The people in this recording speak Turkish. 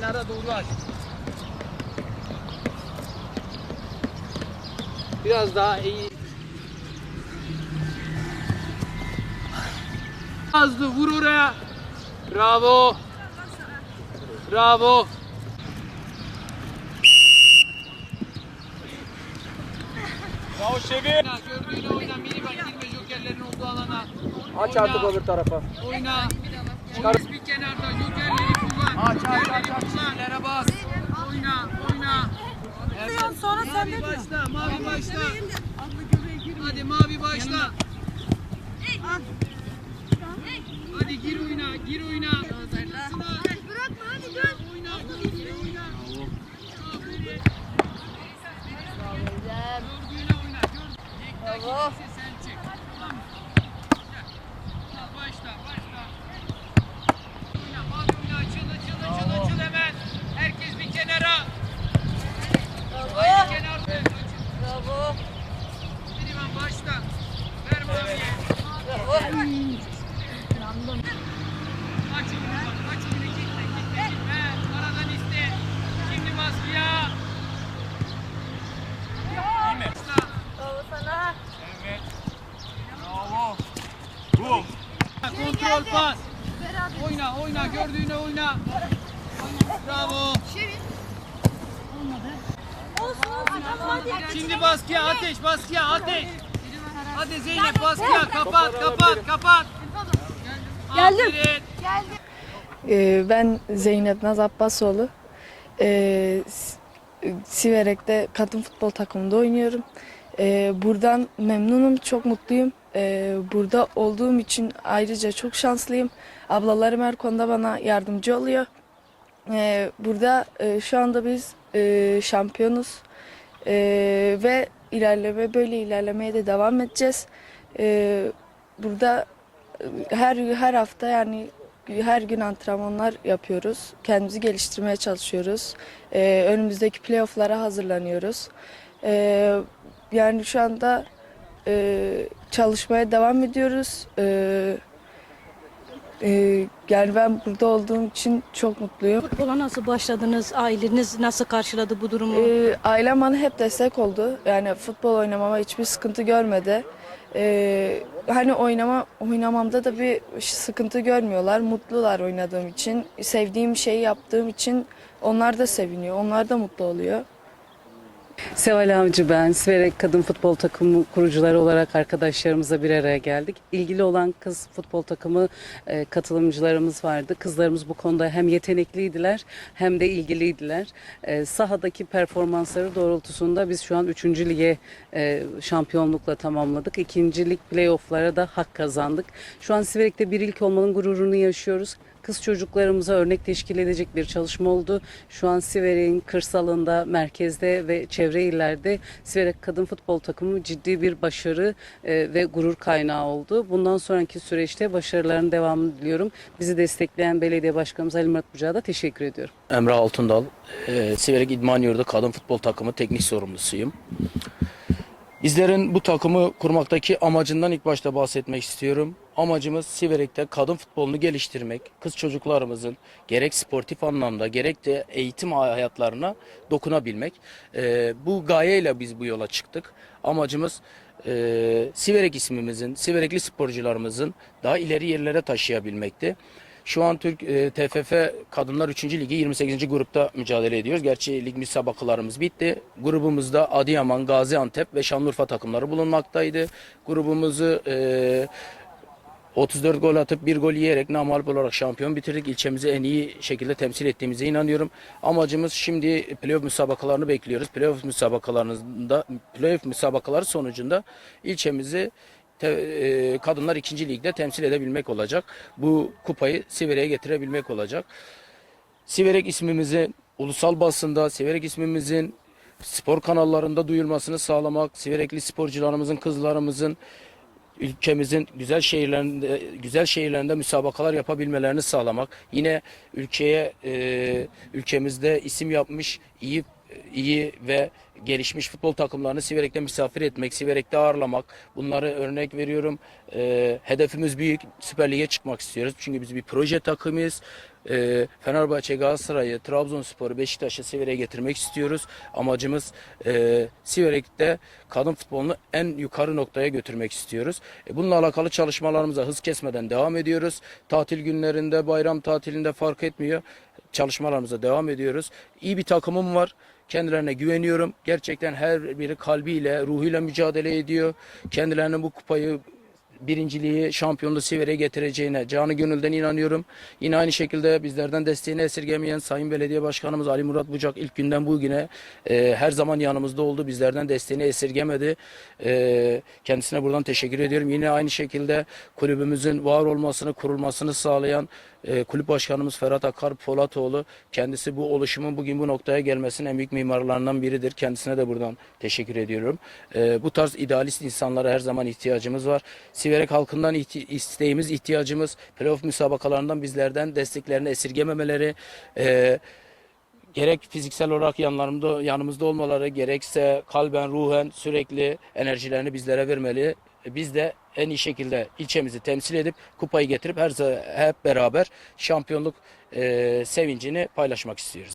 kenara doğru aç. Biraz daha iyi. Hızlı vur oraya. Bravo. Bravo. Bravo Şevi. Gördüğünü oyna. Mini bak girme jokerlerin olduğu alana. Aç Oyna, artık öbür tarafa. Oyna. Polis bir kenarda jokerleri kullan. Aç, aç, aç, aç. kullan. Lere bas. Oyna, oyna. Evet. Sonra sen Mavi de başla, mavi başla. Hadi mavi başla. Hadi gir oyna, gir oyna. Bırakma hadi dön. Oyna, gir oyna. Aferin. Gördüğüne oyna, gör. Yekta kimse sen çık. Tamam mı? Gel. Al, Başla, başla. Oyna, mavi oyna, açıl, açıl, açıl, açıl hemen. Herkes bir kenara. Hayır, kenarda. Açıl. Bravo. Minivan başla. Ver maviye. Aç elini bak, aç elini gitme, gitme, gitme. Aradan iste. Şimdi baskıya. İyi mi? Başla. Bravo sana. Evet. Bravo. Bum. Kontrol pas. Oyna, oyna, gördüğüne oyna. Bravo. Olsun olsun. Tamam hadi. Şimdi baskıya, ateş, baskıya, ateş. Hadi Zeynep baskıya, kapat, kapat, kapat. Geldim. Aferin. Geldi. Ee, Ben Zeynep Naz Abbasoğlu. Ee, Siverek'te kadın futbol takımında oynuyorum. Ee, Buradan memnunum, çok mutluyum. Ee, Burada olduğum için ayrıca çok şanslıyım. Ablalarım her konuda bana yardımcı oluyor. Ee, Burada e, şu anda biz e, şampiyonuz Ee, ve ilerleme böyle ilerlemeye de devam edeceğiz. Ee, Burada e, her her hafta yani her gün antrenmanlar yapıyoruz. Kendimizi geliştirmeye çalışıyoruz. Ee, önümüzdeki playofflara hazırlanıyoruz. Ee, yani şu anda e, çalışmaya devam ediyoruz. Ee, e, yani ben burada olduğum için çok mutluyum. Futbola nasıl başladınız? Aileniz nasıl karşıladı bu durumu? Ee, ailem bana hep destek oldu. Yani futbol oynamama hiçbir sıkıntı görmedi. Ee, hani oynama oynamamda da bir sıkıntı görmüyorlar. Mutlular oynadığım için. Sevdiğim şeyi yaptığım için onlar da seviniyor. Onlar da mutlu oluyor. Seval Avcı ben. Siverek Kadın Futbol Takımı kurucuları olarak arkadaşlarımızla bir araya geldik. İlgili olan kız futbol takımı e, katılımcılarımız vardı. Kızlarımız bu konuda hem yetenekliydiler hem de ilgiliydiler. E, sahadaki performansları doğrultusunda biz şu an 3. lige e, şampiyonlukla tamamladık. 2. lig playofflara da hak kazandık. Şu an Siverek'te bir ilk olmanın gururunu yaşıyoruz kız çocuklarımıza örnek teşkil edecek bir çalışma oldu. Şu an Siverek'in kırsalında, merkezde ve çevre illerde Siverek Kadın Futbol Takımı ciddi bir başarı e, ve gurur kaynağı oldu. Bundan sonraki süreçte başarıların devamını diliyorum. Bizi destekleyen belediye başkanımız Ali Murat Bucak'a da teşekkür ediyorum. Emre Altundal, e, Siverek İdman Yurdu Kadın Futbol Takımı teknik sorumlusuyum. Bizlerin bu takımı kurmaktaki amacından ilk başta bahsetmek istiyorum. Amacımız Siverek'te kadın futbolunu geliştirmek, kız çocuklarımızın gerek sportif anlamda gerek de eğitim hayatlarına dokunabilmek. E, bu gayeyle biz bu yola çıktık. Amacımız e, Siverek ismimizin, Siverekli sporcularımızın daha ileri yerlere taşıyabilmekti. Şu an Türk e, TFF Kadınlar 3. Ligi 28. grupta mücadele ediyoruz. Gerçi lig müsabakalarımız bitti. Grubumuzda Adıyaman, Gaziantep ve Şanlıurfa takımları bulunmaktaydı. Grubumuzu e, 34 gol atıp bir gol yiyerek namalip olarak şampiyon bitirdik. İlçemizi en iyi şekilde temsil ettiğimize inanıyorum. Amacımız şimdi playoff müsabakalarını bekliyoruz. Playoff müsabakalarında playoff müsabakaları sonucunda ilçemizi te- e, kadınlar 2. ligde temsil edebilmek olacak. Bu kupayı Siverek'e getirebilmek olacak. Siverek ismimizin ulusal basında, Siverek ismimizin spor kanallarında duyulmasını sağlamak, Siverekli sporcularımızın, kızlarımızın ülkemizin güzel şehirlerinde güzel şehirlerinde müsabakalar yapabilmelerini sağlamak. Yine ülkeye e, ülkemizde isim yapmış iyi iyi ve gelişmiş futbol takımlarını Siverek'te misafir etmek, Siverek'te ağırlamak. Bunları örnek veriyorum. Ee, hedefimiz büyük. Süper Lig'e çıkmak istiyoruz. Çünkü biz bir proje takımıyız. Ee, Fenerbahçe, Galatasaray'ı, Trabzonspor'u, Beşiktaş'ı Siverek'e getirmek istiyoruz. Amacımız e, Siverek'te kadın futbolunu en yukarı noktaya götürmek istiyoruz. E, bununla alakalı çalışmalarımıza hız kesmeden devam ediyoruz. Tatil günlerinde, bayram tatilinde fark etmiyor. Çalışmalarımıza devam ediyoruz. İyi bir takımım var. Kendilerine güveniyorum. Gerçekten her biri kalbiyle, ruhuyla mücadele ediyor. Kendilerine bu kupayı birinciliği, şampiyonluğu Siver'e getireceğine canı gönülden inanıyorum. Yine aynı şekilde bizlerden desteğini esirgemeyen Sayın Belediye Başkanımız Ali Murat Bucak ilk günden bugüne e, her zaman yanımızda oldu. Bizlerden desteğini esirgemedi. E, kendisine buradan teşekkür ediyorum. Yine aynı şekilde kulübümüzün var olmasını, kurulmasını sağlayan e, kulüp başkanımız Ferhat Akar Polatoğlu. Kendisi bu oluşumun bugün bu noktaya gelmesinin en büyük mimarlarından biridir. Kendisine de buradan teşekkür ediyorum. E, bu tarz idealist insanlara her zaman ihtiyacımız var. Siverek halkından isteğimiz, ihtiyacımız playoff müsabakalarından bizlerden desteklerini esirgememeleri, e, gerek fiziksel olarak yanlarımda yanımızda olmaları gerekse kalben ruhen sürekli enerjilerini bizlere vermeli. Biz de en iyi şekilde ilçemizi temsil edip kupayı getirip her hep beraber şampiyonluk e, sevincini paylaşmak istiyoruz.